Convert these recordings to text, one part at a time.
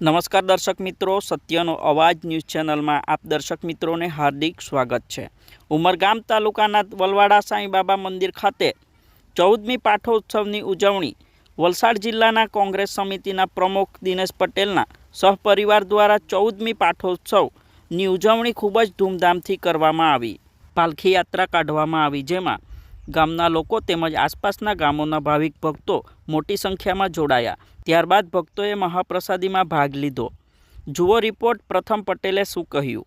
નમસ્કાર દર્શક મિત્રો, સત્યનો અવાજ ન્યૂઝ ચેનલમાં આપ દર્શક મિત્રોને હાર્દિક સ્વાગત છે. ઉમરગામ તાલુકાના વલવાડા સાંઈ બાબા મંદિર ખાતે ચૌદમી પાઠોત્સવની ઉજવણી વલસાડ જિલ્લાના કોંગ્રેસ સમિતિના પ્રમુખ દિનેશ પટેલના સહપરિવાર દ્વારા ચૌદમી પાઠોત્સવની ઉજવણી ખૂબ જ ધૂમધામથી કરવામાં આવી. પાલખી યાત્રા કાઢવામાં આવી, જેમાં ગામના લોકો તેમજ આસપાસના ગામોના ભાવિક ભક્તો મોટી સંખ્યામાં જોડાયા. ત્યારબાદ ભક્તોએ મહાપ્રસાદીમાં ભાગ લીધો. જુઓ રિપોર્ટ પ્રથમ પટેલે શું કહ્યું.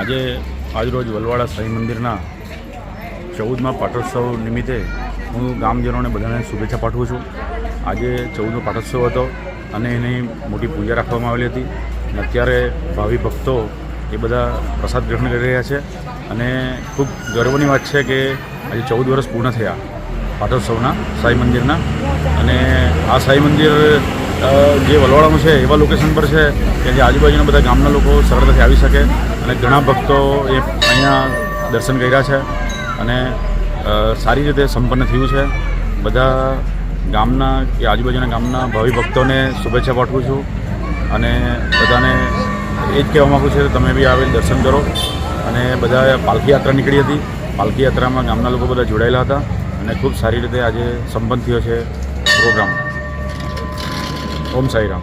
આજે આજરોજ વલવાડા સાંઈ મંદિરના ચૌદમા પાટોત્સવ નિમિત્તે હું ગામજનોને બધાને શુભેચ્છા પાઠવું છું. આજે ચૌદમો પાટોત્સવ હતો અને એની મોટી પૂજા રાખવામાં આવેલી હતી. અને અત્યારે ભાવિ ભક્તો એ બધા પ્રસાદ ગ્રહણ કરી રહ્યા છે. અને ખૂબ ગર્વની વાત છે કે આજે ચૌદ વર્ષ પૂર્ણ થયા પાટોત્સવના, સાંઈ મંદિરના. અને આ સાંઈ મંદિર જે વલવાડાનું છે, એવા લોકેશન પર છે કે જે આજુબાજુના બધા ગામના લોકો સરળતાથી આવી શકે. અને ઘણા ભક્તો એ અહીંયા દર્શન કર્યા છે. અને સારી રીતે સંપન્ન થયું છે. બધા ગામના કે આજુબાજુના ગામના ભાવિ ભક્તોને શુભેચ્છા પાઠવું છું. અને બધાને એ જ કહેવા માગું છું કે તમે બી આવેલ દર્શન કરો. અને બધા પાલખી યાત્રા નીકળી હતી. પાલખી યાત્રામાં ગામના લોકો બધા જોડાયેલા હતા. અને ખૂબ સારી રીતે આજે સંપન્ન થયો છે પ્રોગ્રામ. ઓમ સાઈરામ.